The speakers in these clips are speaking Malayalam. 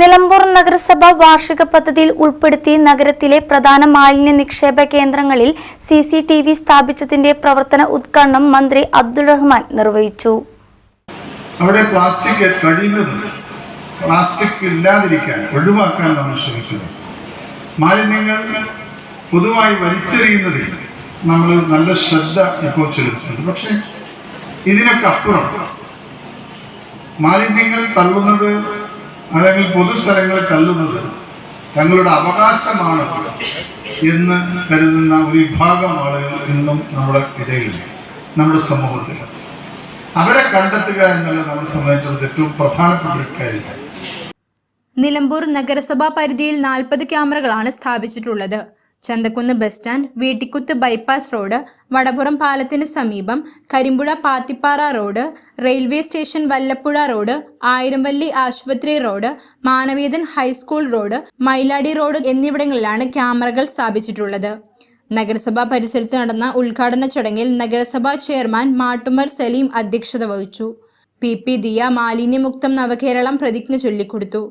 നിലമ്പൂർ നഗരസഭ വാർഷിക പദ്ധതിയിൽ ഉൾപ്പെടുത്തി നഗരത്തിലെ പ്രധാന മാലിന്യ നിക്ഷേപ കേന്ദ്രങ്ങളിൽ സി സി ടി വി സ്ഥാപിച്ചതിന്റെ പ്രവർത്തന ഉദ്ഘാടനം മന്ത്രി അബ്ദുൾ റഹ്മാൻ നിർവഹിച്ചു. അവിടെ പ്ലാസ്റ്റിക് കഴിയുന്നതും പ്ലാസ്റ്റിക് ഇല്ലാതിരിക്കാൻ ഒഴിവാക്കാൻ നമ്മൾ ശ്രമിക്കുന്നു. മാലിന്യങ്ങൾ പൊതുവായി വലിച്ചെറിയുന്നതിൽ നമ്മൾ നല്ല ശ്രദ്ധ ഇപ്പോൾ ചെലുത്തുന്നുണ്ട്. പക്ഷേ ഇതിനൊക്കെ അപ്പുറം മാലിന്യങ്ങൾ തള്ളുന്നത് അല്ലെങ്കിൽ പൊതുസ്ഥലങ്ങളിൽ തള്ളുന്നത് തങ്ങളുടെ അവകാശമാണ് എന്ന് കരുതുന്ന ഒരു വിഭാഗം ആളുകൾ ഇന്നും നമ്മുടെ ഇടയിൽ നമ്മുടെ സമൂഹത്തിൽ. അവരെ കണ്ടെത്തുക എന്നുള്ളത് നമ്മളെ സംബന്ധിച്ചിടത്തോളം ഏറ്റവും പ്രധാനപ്പെട്ട ഒരു കാര്യമാണ് നിലമ്പൂർ നഗരസഭാ പരിധിയിൽ നാൽപ്പത് ക്യാമറകളാണ് സ്ഥാപിച്ചിട്ടുള്ളത്. Chanthakkunnu bus stand Veettikkuthu bypass road Vadapuram പാലത്തിന് സമീപം Karimpuzha Pathippara road railway station Vallappuzha road Ayiramvalli ആശുപത്രി road Manavedan high school road Mailadi road എന്നിവിടങ്ങളിലാണ് ക്യാമറകൾ സ്ഥാപിച്ചിട്ടുള്ളത്. നഗരസഭാ പരിസരത്ത് നടന്ന ഉദ്ഘാടന ചടങ്ങിൽ നഗരസഭാ ചെയർമാൻ മാട്ടുമൽ സലീം അധ്യക്ഷത വഹിച്ചു. പി പി ദിയ മാലിന്യമുക്തം നവകേരളം പ്രതിജ്ഞ ചൊല്ലിക്കൊടുത്തു.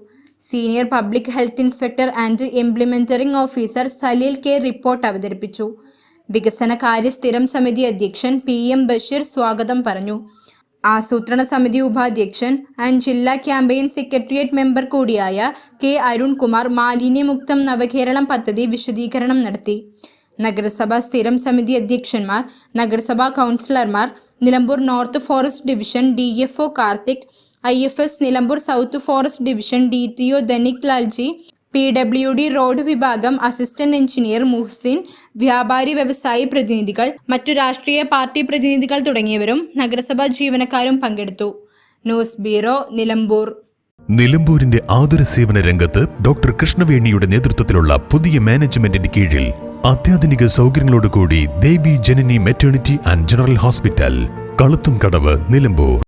Senior public health inspector and implementing officer Saleel K report അവതരിപ്പിച്ചു. വികസന കാര്യ സ്ഥിരം സമിതി അധ്യക്ഷൻ പി എം ബഷീർ സ്വാഗതം പറഞ്ഞു. ആസൂത്രണ സമിതി ഉപാധ്യക്ഷൻ ആൻഡ് ജില്ലാ ക്യാമ്പയിൻ സെക്രട്ടേറിയറ്റ് മെമ്പർ കൂടിയായ കെ അരുൺകുമാർ മാലിന്യമുക്തം നവകേരളം പദ്ധതി വിശദീകരണം നടത്തി. നഗരസഭാ സ്ഥിരം സമിതി അധ്യക്ഷന്മാർ നഗരസഭാ കൗൺസിലർമാർ Nilambur north forest division D F O Karthik I F S Nilambur south forest division D T O Dhanik Lalji P W D road വിഭാഗം അസിസ്റ്റന്റ് എഞ്ചിനീയർ മുഹ്സിൻ വ്യാപാരി വ്യവസായി പ്രതിനിധികൾ മറ്റു രാഷ്ട്രീയ പാർട്ടി പ്രതിനിധികൾ തുടങ്ങിയവരും നഗരസഭാ ജീവനക്കാരും പങ്കെടുത്തു. News bureau Nilambur. നിലമ്പൂരിന്റെ ആതുര സേവന രംഗത്ത് ഡോക്ടർ കൃഷ്ണവേണിയുടെ നേതൃത്വത്തിലുള്ള പുതിയ മാനേജ്മെന്റിന്റെ കീഴിൽ അത്യാധുനിക സൗകര്യങ്ങളോടുകൂടി Devi Janani maternity and general hospital Kaluthum Kadavu Nilambur.